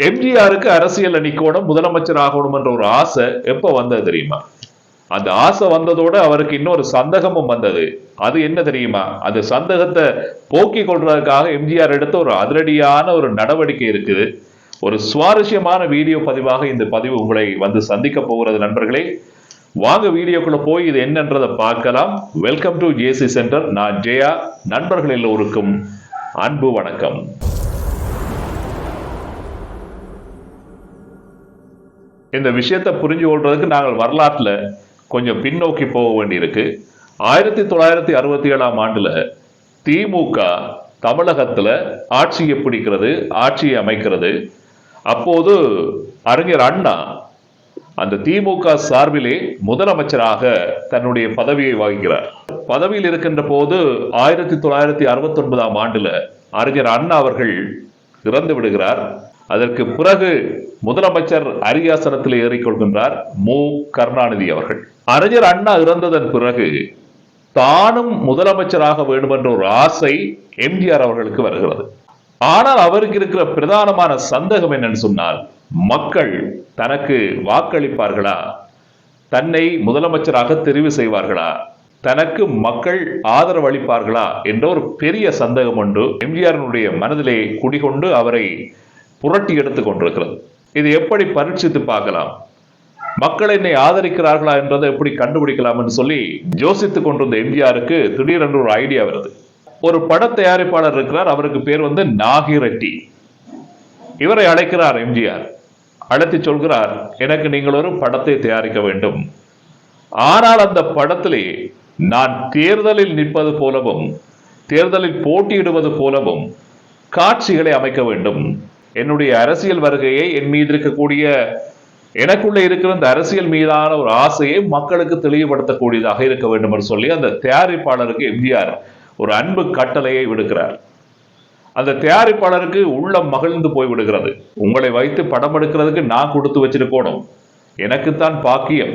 எம்ஜிஆருக்கு அரசியல் நிக்கணும் முதலமைச்சர் ஆகணும் என்ற ஒரு ஆசை எப்ப வந்தது தெரியுமா? அந்த ஆசை வந்ததோட அவருக்கு இன்னொரு சந்தகமும் வந்தது. அது என்ன தெரியுமா? அந்த சந்தேகத்தை போக்கி கொள்றதுக்காக எம்ஜிஆர் எடுத்த ஒரு அதிரடியான ஒரு நடவடிக்கை இருக்குது. ஒரு சுவாரஸ்யமான வீடியோ பதிவாக இந்த பதிவு உங்களை வந்து சந்திக்க போகிறது நண்பர்களே. வாங்க வீடியோக்குள்ள போய் இது என்னன்றதை பார்க்கலாம். வெல்கம் டு ஜேசி சென்டர் நான் ஜெயா. நண்பர்கள் எல்லோருக்கும் அன்பு வணக்கம். இந்த விஷயத்தை புரிஞ்சு கொள்றதுக்கு நாங்கள் வரலாற்றில் கொஞ்சம் பின்னோக்கி போக வேண்டியிருக்கு. ஆயிரத்தி தொள்ளாயிரத்தி அறுபத்தி ஏழாம் ஆண்டில் திமுக தமிழகத்தில் ஆட்சியை பிடிக்கிறது ஆட்சியை அமைக்கிறது. அப்போது அறிஞர் அண்ணா அந்த திமுக சார்பிலே முதலமைச்சராக தன்னுடைய பதவியை வகிக்கிறார். பதவியில் இருக்கின்ற போது ஆயிரத்தி தொள்ளாயிரத்தி அறுபத்தி ஒன்பதாம் ஆண்டுல அறிஞர் அண்ணா அவர்கள் இறந்து விடுகிறார். அதற்கு பிறகு முதலமைச்சர் அரியாசனத்தில் ஏறிக்கொள்கின்றார் மு. கருணாநிதி அவர்கள். அறிஞர் அண்ணா இறந்ததன் பிறகு தானும் முதலமைச்சராக வேண்டும் என்ற ஒரு ஆசை எம்ஜிஆர் அவர்களுக்கு வருகிறது. ஆனால் அவருக்கு இருக்கிற பிரதானமான சந்தேகம் என்னன்னு சொன்னால் மக்கள் தனக்கு வாக்களிப்பார்களா? தன்னை முதலமைச்சராக தெரிவு செய்வார்களா? தனக்கு மக்கள் ஆதரவு அளிப்பார்களா? என்ற ஒரு பெரிய சந்தேகம் ஒன்று எம்ஜிஆரினுடைய மனதிலே குடிகொண்டு அவரை புரட்டி எடுத்துக் கொண்டிருக்கிறது. இது எப்படி பரீட்சித்து பார்க்கலாம்? மக்கள் என்னை ஆதரிக்கிறார்களா என்றதை எப்படி கண்டுபிடிக்கலாம் என்று சொல்லி யோசித்துக் கொண்டிருந்த எம்ஜிஆருக்கு திடீரென்று ஒரு ஐடியா வருது. ஒரு பட தயாரிப்பாளர் இருக்கிறார் அவருக்கு பேர் வந்து நாகிரெட்டி இவரை அழைக்கிறார் எம்ஜிஆர். அழைத்து சொல்கிறார் எனக்கு நீங்கள் ஒரு படத்தை தயாரிக்க வேண்டும். ஆனால் அந்த படத்திலே நான் தேர்தலில் நிற்பது போலவும் தேர்தலில் போட்டியிடுவது போலவும் காட்சிகளை அமைக்க வேண்டும். என்னுடைய அரசியல் வருகையை என் மீது இருக்கக்கூடிய எனக்குள்ள இருக்கிற அந்த அரசியல் மீதான ஒரு ஆசையை மக்களுக்கு தெளிவுபடுத்தக்கூடியதாக இருக்க வேண்டும் என்று சொல்லி அந்த தயாரிப்பாளருக்கு எம்ஜிஆர் ஒரு அன்பு கட்டளையை விடுக்கிறார். அந்த தயாரிப்பாளருக்கு உள்ளம் மகிழ்ந்து போய் விடுகிறது. உங்களை வைத்து படம் எடுக்கிறதுக்கு நான் கொடுத்து வச்சிருக்கணும். எனக்குத்தான் பாக்கியம்.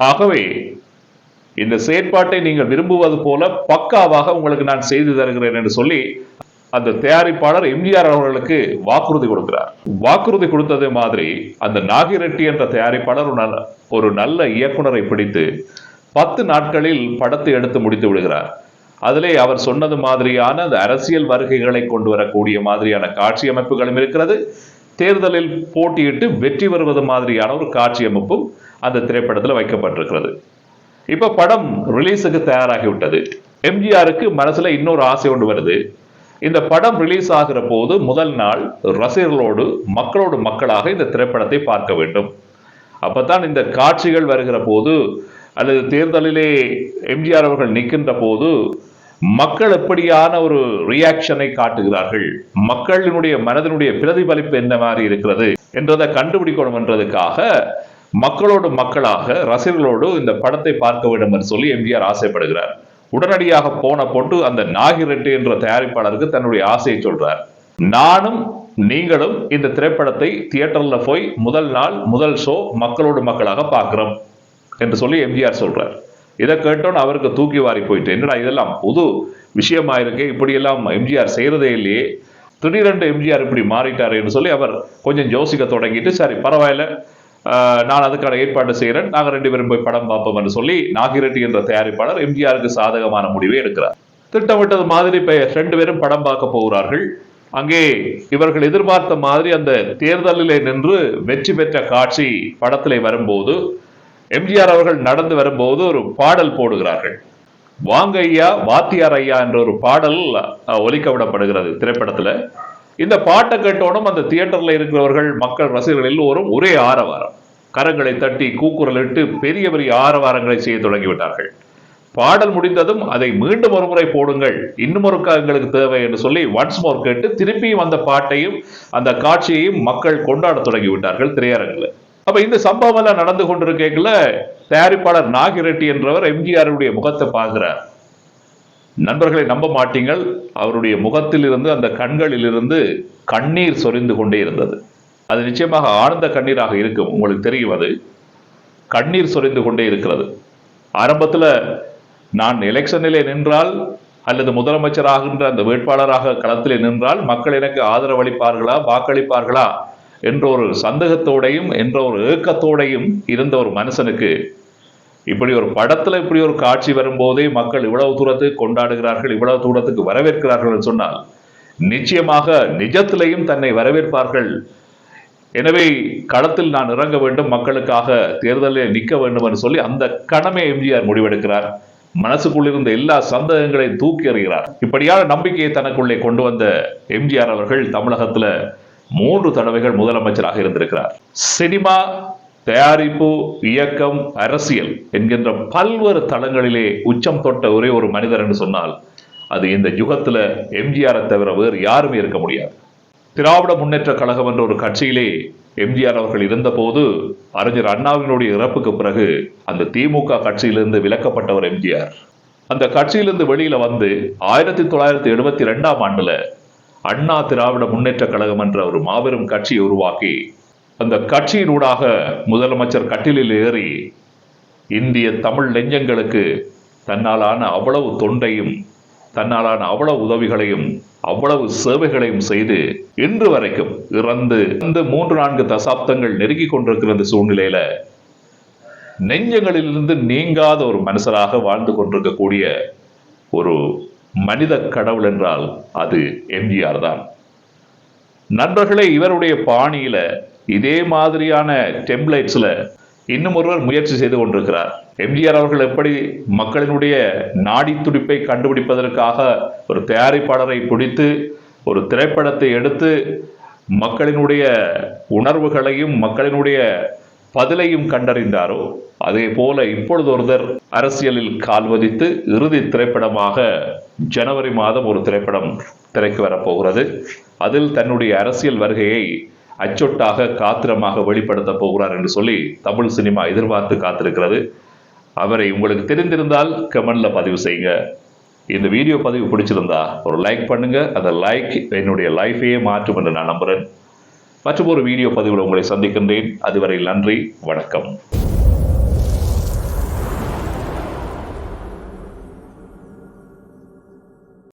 ஆகவே இந்த செயற்பாட்டை நீங்கள் விரும்புவது போல பக்காவாக உங்களுக்கு நான் செய்து தருகிறேன் என்று சொல்லி அந்த தயாரிப்பாளர் எம்ஜிஆர் அவர்களுக்கு வாக்குறுதி கொடுக்கிறார். வாக்குறுதி கொடுத்தது மாதிரி அந்த நாகிரெட்டி என்ற தயாரிப்பாளர் ஒரு நல்ல ஒரு நல்ல இயக்குனரை பிடித்து பத்து நாட்களில் படத்தை எடுத்து முடித்து விடுகிறார். அதிலே அவர் சொன்னது மாதிரியான அந்த அரசியல் வருகைகளை கொண்டு வரக்கூடிய மாதிரியான காட்சி அமைப்புகளும் இருக்கிறது. தேர்தலில் போட்டியிட்டு வெற்றி பெறுவது மாதிரியான ஒரு காட்சி அமைப்பும் அந்த திரைப்படத்தில் வைக்கப்பட்டிருக்கிறது. இப்ப படம் ரிலீஸுக்கு தயாராகிவிட்டது. எம்ஜிஆருக்கு மனசுல இன்னொரு ஆசை ஒன்று வருது. இந்த படம் ரிலீஸ் ஆகிற போது முதல் நாள் ரசிகர்களோடு மக்களோடு மக்களாக இந்த திரைப்படத்தை பார்க்க வேண்டும். அப்பதான் இந்த காட்சிகள் வருகிற போது அல்லது தேர்தலிலே எம்ஜிஆர் அவர்கள் நிற்கின்ற போது மக்கள் எப்படியான ஒரு ரியாக்ஷனை காட்டுகிறார்கள்? மக்களினுடைய மனதினுடைய பிரதிபலிப்பு என்ன மாதிரி இருக்கிறது என்றதை கண்டுபிடிக்கணும் என்றதுக்காக மக்களோடு மக்களாக ரசிகர்களோடு இந்த படத்தை பார்க்க வேண்டும் என்று சொல்லி எம்ஜிஆர் ஆசைப்படுகிறார். உடனடியாக போன போட்டு அந்த நாகிரெட்டு என்ற தயாரிப்பாளருக்கு தன்னுடைய ஆசையை சொல்றார். நானும் நீங்களும் இந்த திரைப்படத்தை தியேட்டர்ல போய் முதல் நாள் முதல் ஷோ மக்களோடு மக்களாக பார்க்கிறோம் என்று சொல்லி எம்ஜிஆர் சொல்றார். இதை கேட்டோன்னு அவருக்கு தூக்கி வாரி போயிட்டு என்னடா இதெல்லாம் புது விஷயமா இருக்கு இப்படியெல்லாம் எம்ஜிஆர் செய்யறதே இல்லையே. திடீரென்று எம்ஜிஆர் இப்படி மாறிட்டாரு என்று சொல்லி அவர் கொஞ்சம் யோசிக்க தொடங்கிட்டு சரி பரவாயில்ல. நான் அதுக்கான ஏற்பாடு செய்கிறேன் நாங்கள் ரெண்டு பேரும் போய் படம் பார்ப்போம் என்று சொல்லி நாகிரெட்டி என்ற தயாரிப்பாளர் எம்ஜிஆருக்கு சாதகமான முடிவை எடுக்கிறார். திட்டமிட்டது மாதிரி இப்ப ரெண்டு பேரும் படம் பார்க்க போகிறார்கள். அங்கே இவர்கள் எதிர்பார்த்த மாதிரி அந்த தேர்தலிலே நின்று வெற்றி பெற்ற காட்சி படத்திலே வரும்போது எம்ஜிஆர் அவர்கள் நடந்து வரும்போது ஒரு பாடல் போடுகிறார்கள். வாங்க ஐயா வாத்தியார் ஐயா என்ற ஒரு பாடல் ஒலிக்க விடப்படுகிறது திரைப்படத்துல. இந்த பாட்டை கேட்டோனும் அந்த தியேட்டரில் இருக்கிறவர்கள் மக்கள் ரசிகர்கள் எல்லோரும் ஒரே ஆரவாரம். கரங்களை தட்டி கூக்குரலிட்டு பெரிய பெரிய ஆரவாரங்களை செய்ய தொடங்கிவிட்டார்கள். பாடல் முடிந்ததும் அதை மீண்டும் ஒரு முறை போடுங்கள். இன்னும் ஒருக்கா எங்களுக்கு தேவை என்று சொல்லி ஒன்ஸ் மோர் கேட்டு திருப்பியும் அந்த பாட்டையும் அந்த காட்சியையும் மக்கள் கொண்டாட தொடங்கிவிட்டார்கள் திரையரங்கில். அப்ப இந்த சம்பவம் எல்லாம் நடந்து கொண்டிருக்கல தயாரிப்பாளர் நாகிரெட்டி என்றவர் எம்ஜிஆருடைய முகத்தை பார்க்கிறார். நண்பர்களை நம்ப மாட்டீங்கள். அவருடைய முகத்திலிருந்து அந்த கண்களிலிருந்து கண்ணீர் சொரிந்து கொண்டே இருந்தது. அது நிச்சயமாக ஆழ்ந்த கண்ணீராக இருக்கும். உங்களுக்கு தெரியும் அது. கண்ணீர் சொரிந்து கொண்டே இருக்கிறது. ஆரம்பத்தில் நான் எலெக்ஷனிலே நின்றால் அல்லது முதலமைச்சராகின்ற அந்த வேட்பாளராக களத்திலே நின்றால் மக்கள் எனக்கு ஆதரவளிப்பார்களா வாக்களிப்பார்களா என்ற ஒரு சந்தேகத்தோடையும் என்ற ஒரு ஏக்கத்தோடையும் இருந்த ஒரு மனுஷனுக்கு இப்படி ஒரு படத்துல இப்படி ஒரு காட்சி வரும்போதே மக்கள் இவ்வளவு தூரத்துக்கு கொண்டாடுகிறார்கள் இவ்வளவு தூரத்துக்கு வரவேற்கிறார்கள் என்று சொன்னால் நிச்சயமாக நிஜத்திலையும் தன்னை வரவேற்பார்கள். எனவே களத்தில் நான் இறங்க வேண்டும் மக்களுக்காக தேர்தலில் நிற்க வேண்டும் என்று சொல்லி அந்த கணமே எம்ஜிஆர் முடிவெடுக்கிறார். மனசுக்குள் இருந்த எல்லா சந்தேகங்களையும் தூக்கி எறிகிறார். இப்படியான நம்பிக்கையை தனக்குள்ளே கொண்டு வந்த எம்ஜிஆர் அவர்கள் தமிழகத்துல மூன்று தடவைகள் முதலமைச்சராக இருந்திருக்கிறார். சினிமா தயாரிப்பு இயக்கம் அரசியல் என்கின்ற பல்வேறு தளங்களிலே உச்சம் தொட்ட ஒரே ஒரு மனிதர் என்று சொன்னால் அது இந்த யுகத்துல எம்ஜிஆரை தவிர வேறு யாருமே இருக்க முடியாது. திராவிட முன்னேற்ற கழகம் என்ற ஒரு கட்சியிலே எம்ஜிஆர் அவர்கள் இருந்தபோது அறிஞர் அண்ணாவினுடைய இறப்புக்கு பிறகு அந்த திமுக கட்சியிலிருந்து விலக்கப்பட்டவர் எம்ஜிஆர். அந்த கட்சியிலிருந்து வெளியில வந்து ஆயிரத்தி தொள்ளாயிரத்தி எழுபத்தி ரெண்டாம் ஆண்டுல அண்ணா திராவிட முன்னேற்ற கழகம் என்ற ஒரு மாபெரும் கட்சியை உருவாக்கி அந்த கட்சியினூடாக முதலமைச்சர் கட்டிலில் ஏறி இந்திய தமிழ் நெஞ்சங்களுக்கு தன்னாலான அவ்வளவு தொண்டையும் தன்னாலான அவ்வளவு உதவிகளையும் அவ்வளவு சேவைகளையும் செய்து இன்று வரைக்கும் இறந்து இந்த மூன்று நான்கு தசாப்தங்கள் நெருங்கி கொண்டிருக்கிற இந்த சூழ்நிலையில நெஞ்சங்களிலிருந்து நீங்காத ஒரு மனுஷராக வாழ்ந்து கொண்டிருக்கக்கூடிய ஒரு மனித கடவுள் என்றால் அது எம்ஜிஆர் தான். நண்பர்களே இவருடைய பாணியில இதே மாதிரியான டெம்ப்ளேட்ஸில் இன்னும் ஒருவர் முயற்சி செய்து கொண்டிருக்கிறார். எம்ஜிஆர் அவர்கள் எப்படி மக்களினுடைய நாடி துடிப்பை கண்டுபிடிப்பதற்காக ஒரு தயாரிப்பாளரை பிடித்து ஒரு திரைப்படத்தை எடுத்து மக்களினுடைய உணர்வுகளையும் மக்களினுடைய பதிலையும் கண்டறிந்தாரோ அதே போல இப்பொழுது ஒருவர் அரசியலில் கால்வதித்து இறுதி திரைப்படமாக ஜனவரி மாதம் ஒரு திரைப்படம் திரைக்கு வரப்போகிறது அதில் தன்னுடைய அரசியல் வருகையை அச்சொட்டாக காத்திரமாக வெளிப்படுத்த போகிறார் என்று சொல்லி தமிழ் சினிமா எதிர்பார்த்து காத்திருக்கிறது. அவரை உங்களுக்கு தெரிந்திருந்தால் கமெண்ட்ல பதிவு செய்யுங்க. இந்த வீடியோ பதிவு பிடிச்சிருந்தா ஒரு லைக் பண்ணுங்க. அந்த லைக் என்னுடைய லைஃபையே மாற்றும் என்று நான் நம்புகிறேன் மற்றும் ஒரு வீடியோ பதிவில் உங்களை சந்திக்கின்றேன். அதுவரை நன்றி வணக்கம்.